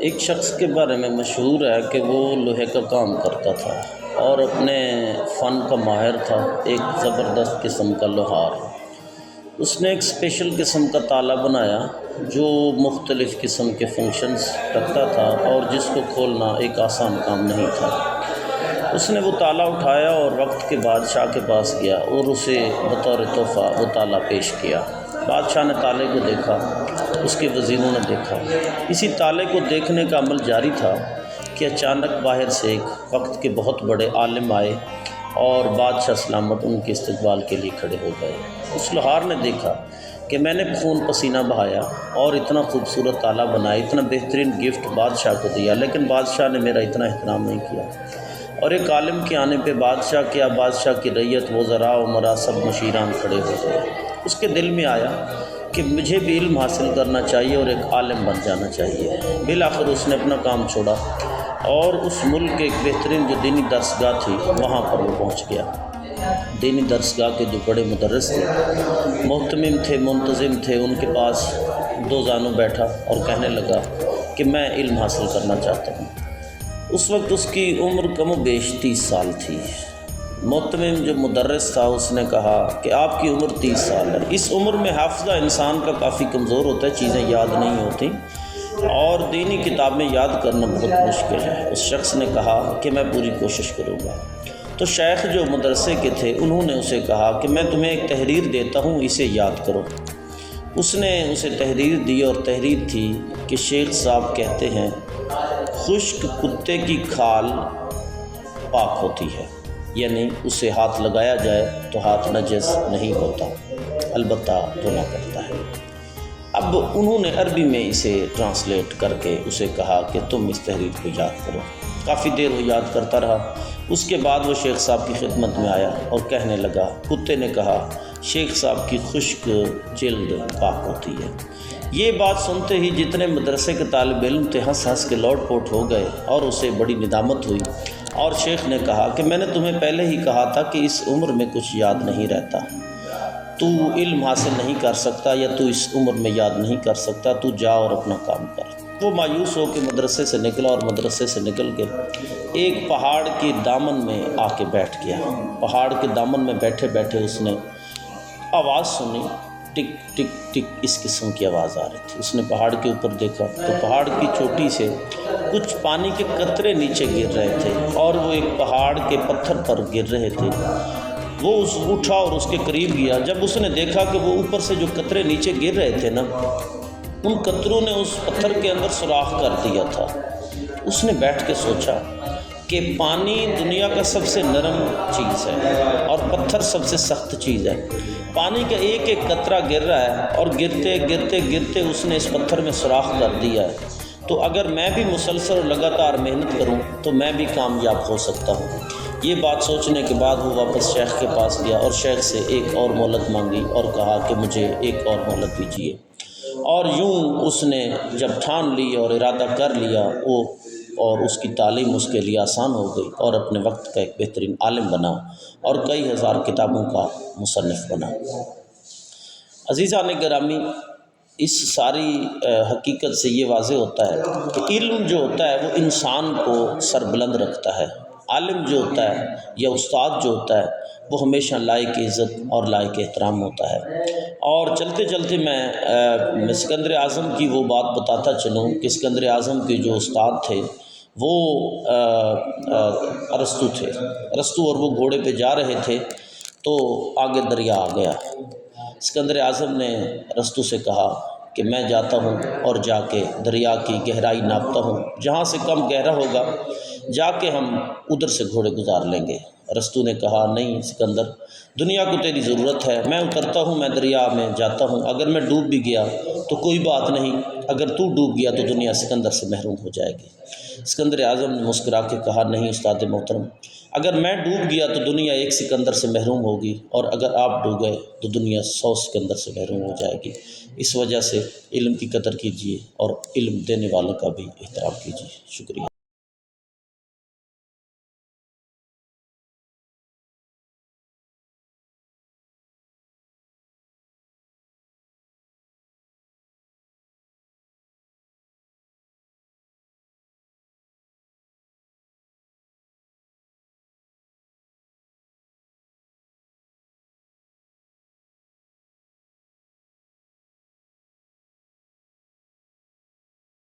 ایک شخص کے بارے میں مشہور ہے کہ وہ لوہے کا کام کرتا تھا اور اپنے فن کا ماہر تھا، ایک زبردست قسم کا لوہار۔ اس نے ایک اسپیشل قسم کا تالا بنایا جو مختلف قسم کے فنکشنز رکھتا تھا اور جس کو کھولنا ایک آسان کام نہیں تھا۔ اس نے وہ تالا اٹھایا اور وقت کے بادشاہ کے پاس گیا اور اسے بطور تحفہ وہ تالا پیش کیا۔ بادشاہ نے تالے کو دیکھا۔ اس کے وزیروں نے دیکھا۔ اسی تالے کو دیکھنے کا عمل جاری تھا کہ اچانک باہر سے ایک وقت کے بہت بڑے عالم آئے اور بادشاہ سلامت ان کے استقبال کے لیے کھڑے ہو گئے۔ اس لوہار نے دیکھا کہ میں نے خون پسینہ بہایا اور اتنا خوبصورت تالا بنایا، اتنا بہترین گفٹ بادشاہ کو دیا، لیکن بادشاہ نے میرا اتنا احترام نہیں کیا۔ اور ایک عالم کے آنے پہ بادشاہ کیا، بادشاہ کی ریت و ذرا و مرا سب مشیران کھڑے ہو گئے۔ اس کے دل میں آیا کہ مجھے بھی علم حاصل کرنا چاہیے اور ایک عالم بن جانا چاہیے۔ بالآخر اس نے اپنا کام چھوڑا اور اس ملک کے ایک بہترین جو دینی درسگاہ تھی، وہاں پر وہ پہنچ گیا۔ دینی درسگاہ کے جو بڑے مدرس تھے، محتمم تھے، منتظم تھے، ان کے پاس دو زانوں بیٹھا اور کہنے لگا کہ میں علم حاصل کرنا چاہتا ہوں۔ اس وقت اس کی عمر کم و بیش تیس سال تھی۔ محتمم جو مدرس تھا، اس نے کہا کہ آپ کی عمر تیس سال ہے۔ اس عمر میں حافظہ انسان کا کافی کمزور ہوتا ہے، چیزیں یاد نہیں ہوتی۔ اور دینی کتابیں یاد کرنا بہت مشکل ہے۔ اس شخص نے کہا کہ میں پوری کوشش کروں گا۔ تو شیخ جو مدرسے کے تھے، انہوں نے اسے کہا کہ میں تمہیں ایک تحریر دیتا ہوں، اسے یاد کرو۔ اس نے اسے تحریر دی اور تحریر تھی کہ شیخ صاحب کہتے ہیں، خشک کتے کی کھال پاک ہوتی ہے۔ یعنی اسے ہاتھ لگایا جائے تو ہاتھ نجس نہیں ہوتا۔ البتہ دھونا پڑتا ہے۔ اب انہوں نے عربی میں اسے ٹرانسلیٹ کر کے اسے کہا کہ تم اس تحریر کو یاد کرو۔ کافی دیر وہ یاد کرتا رہا۔ اس کے بعد وہ شیخ صاحب کی خدمت میں آیا اور کہنے لگا، کتے نے کہا، شیخ صاحب کی خشک جلد پاک ہوتی ہے۔ یہ بات سنتے ہی جتنے مدرسے کے طالب علم تھے، ہنس ہنس کے لوٹ پوٹ ہو گئے اور اسے بڑی ندامت ہوئی۔ اور شیخ نے کہا کہ میں نے تمہیں پہلے ہی کہا تھا کہ اس عمر میں کچھ یاد نہیں رہتا۔ تو علم حاصل نہیں کر سکتا یا تو اس عمر میں یاد نہیں کر سکتا، تو جا اور اپنا کام کر۔ وہ مایوس ہو کے مدرسے سے نکلا اور مدرسے سے نکل کے ایک پہاڑ کے دامن میں آ کے بیٹھ گیا۔ پہاڑ کے دامن میں بیٹھے بیٹھے اس نے آواز سنی۔ ٹک ٹک ٹک اس قسم کی آواز آ رہی تھی۔ اس نے پہاڑ کے اوپر دیکھا تو پہاڑ کی چوٹی سے کچھ پانی کے قطرے نیچے گر رہے تھے اور وہ ایک پہاڑ کے پتھر پر گر رہے تھے۔ وہ اس اٹھا اور اس کے قریب گیا۔ جب اس نے دیکھا کہ وہ اوپر سے جو قطرے نیچے گر رہے تھے نا، ان قطروں نے اس پتھر کے اندر سوراخ کر دیا تھا۔ اس نے بیٹھ کے سوچا کہ پانی دنیا کا سب سے نرم چیز ہے اور پتھر سب سے سخت چیز ہے۔ پانی کا ایک ایک قطرہ گر رہا ہے اور گرتے گرتے گرتے اس نے اس پتھر میں سوراخ کر دیا ہے۔ تو اگر میں بھی مسلسل اور لگاتار محنت کروں تو میں بھی کامیاب ہو سکتا ہوں۔ یہ بات سوچنے کے بعد وہ واپس شیخ کے پاس گیا اور شیخ سے ایک اور مہلت مانگی اور کہا کہ مجھے ایک اور مہلت دیجیے اور یوں اس نے جب ٹھان لی اور ارادہ کر لیا، وہ اور اس کی تعلیم اس کے لیے آسان ہو گئی اور اپنے وقت کا ایک بہترین عالم بنا اور کئی ہزار کتابوں کا مصنف بنا۔ عزیزہ نے گرامی، اس ساری حقیقت سے یہ واضح ہوتا ہے کہ علم جو ہوتا ہے وہ انسان کو سر بلند رکھتا ہے۔ عالم جو ہوتا ہے یا استاد جو ہوتا ہے وہ ہمیشہ لائق عزت اور لائق احترام ہوتا ہے۔ اور چلتے چلتے میں سکندر اعظم کی وہ بات بتاتا چلوں کہ سکندر اعظم کے جو استاد تھے وہ ارستو تھے۔ ارستو اور وہ گھوڑے پہ جا رہے تھے تو آگے دریا آ گیا۔ سکندر اعظم نے رستو سے کہا کہ میں جاتا ہوں اور جا کے دریا کی گہرائی ناپتا ہوں۔ جہاں سے کم گہرا ہوگا، جا کے ہم ادھر سے گھوڑے گزار لیں گے۔ رستو نے کہا، نہیں سکندر، دنیا کو تیری ضرورت ہے۔ میں اترتا ہوں، میں دریا میں جاتا ہوں۔ اگر میں ڈوب بھی گیا تو کوئی بات نہیں۔ اگر تو ڈوب گیا تو دنیا سکندر سے محروم ہو جائے گی۔ سکندر اعظم نے مسکرا کے کہا، نہیں استاد محترم، اگر میں ڈوب گیا تو دنیا ایک سکندر سے محروم ہوگی، اور اگر آپ ڈوب گئے تو دنیا سو سکندر سے محروم ہو جائے گی۔ اس وجہ سے علم کی قدر کیجیے اور علم دینے والوں کا بھی احترام کیجیے۔ شکریہ۔